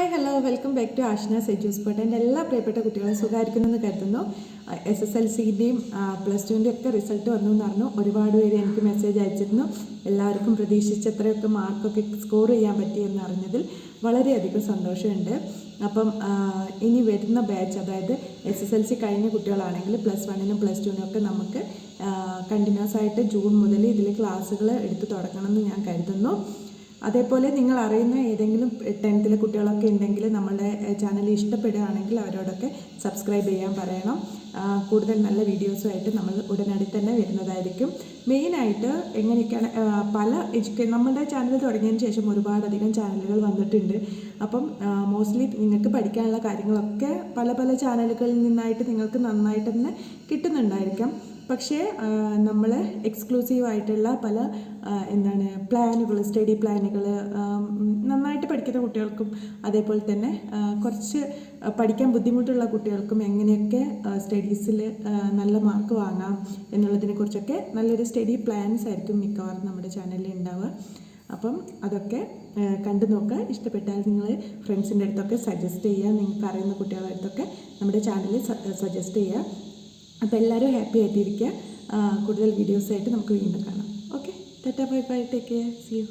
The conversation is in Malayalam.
Hi hello welcome back to Ashna സെജൂസ് പട്ട് എന്റെ എല്ലാ പ്രിയപ്പെട്ട കുട്ടികളും സുഖമായിരിക്കുന്നെന്ന് കരുതുന്നു. എസ് എസ് എൽ സിന്റെയും പ്ലസ് ടുവിന്റെ ഒക്കെ റിസൾട്ട് വന്നു എന്ന് പറഞ്ഞു ഒരുപാട് പേര് എനിക്ക് മെസ്സേജ് അയച്ചിരുന്നു. എല്ലാവർക്കും പ്രതീക്ഷിച്ചത്രയൊക്കെ മാർക്കൊക്കെ സ്കോർ ചെയ്യാൻ പറ്റി എന്ന് അറിഞ്ഞതിൽ വളരെയധികം സന്തോഷമുണ്ട്. അപ്പം ഇനി വരുന്ന ബാച്ച് അതായത് എസ് എസ് എൽ സി കഴിഞ്ഞ കുട്ടികളാണെങ്കിൽ പ്ലസ് വണ്ണിനും പ്ലസ് ടുവിനും ഒക്കെ നമുക്ക് കണ്ടിന്യൂസ് ആയിട്ട് ജൂൺ മുതൽ ഇതിൽ ക്ലാസ്സുകൾ എടുത്തു തുടങ്ങണമെന്ന് ഞാൻ കരുതുന്നു. അതേപോലെ നിങ്ങൾ അറിയുന്ന ഏതെങ്കിലും ടെൻത്തിലെ കുട്ടികളൊക്കെ ഉണ്ടെങ്കിൽ നമ്മളുടെ ചാനൽ ഇഷ്ടപ്പെടുകയാണെങ്കിൽ അവരോടൊക്കെ സബ്സ്ക്രൈബ് ചെയ്യാൻ പറയണം. കൂടുതൽ നല്ല വീഡിയോസുമായിട്ട് നമ്മൾ ഉടനടി തന്നെ വരുന്നതായിരിക്കും. മെയിനായിട്ട് എങ്ങനെയൊക്കെയാണ് പല എഡ്യൂക്കേ നമ്മുടെ ചാനൽ തുടങ്ങിയതിന് ശേഷം ഒരുപാടധികം ചാനലുകൾ വന്നിട്ടുണ്ട്. അപ്പം മോസ്റ്റ്ലി നിങ്ങൾക്ക് പഠിക്കാനുള്ള കാര്യങ്ങളൊക്കെ പല പല ചാനലുകളിൽ നിന്നായിട്ട് നിങ്ങൾക്ക് നന്നായിട്ട് തന്നെ കിട്ടുന്നുണ്ടായിരിക്കാം. പക്ഷേ നമ്മൾ എക്സ്ക്ലൂസീവ് ആയിട്ടുള്ള പല എന്താണ് പ്ലാനുകൾ സ്റ്റഡി പ്ലാനുകൾ നന്നായിട്ട് പഠിക്കുന്ന കുട്ടികൾക്കും അതേപോലെ തന്നെ കുറച്ച് പഠിക്കാൻ ബുദ്ധിമുട്ടുള്ള കുട്ടികൾക്കും എങ്ങനെയൊക്കെ സ്റ്റഡീസിൽ നല്ല മാർക്ക് വാങ്ങാം എന്നുള്ളതിനെ കുറിച്ചൊക്കെ നല്ലൊരു സ്റ്റഡി പ്ലാൻസ് ആയിരിക്കും മിക്കവാറും നമ്മുടെ ചാനലിൽ ഉണ്ടാവുക അപ്പം അതൊക്കെ കണ്ടു നോക്കുക. ഇഷ്ടപ്പെട്ടാൽ നിങ്ങൾ ഫ്രണ്ട്സിന്റെ അടുത്തൊക്കെ സജസ്റ്റ് ചെയ്യുക. നിങ്ങൾക്ക് അറിയുന്ന കുട്ടികളുടെ അടുത്തൊക്കെ നമ്മുടെ ചാനലിൽ സജസ്റ്റ് ചെയ്യുക. അപ്പോൾ എല്ലാവരും ഹാപ്പി ആയിട്ടിരിക്കുക. കൂടുതൽ വീഡിയോസായിട്ട് നമുക്ക് വീണ്ടും കാണാം. Okay tata bye bye take care see you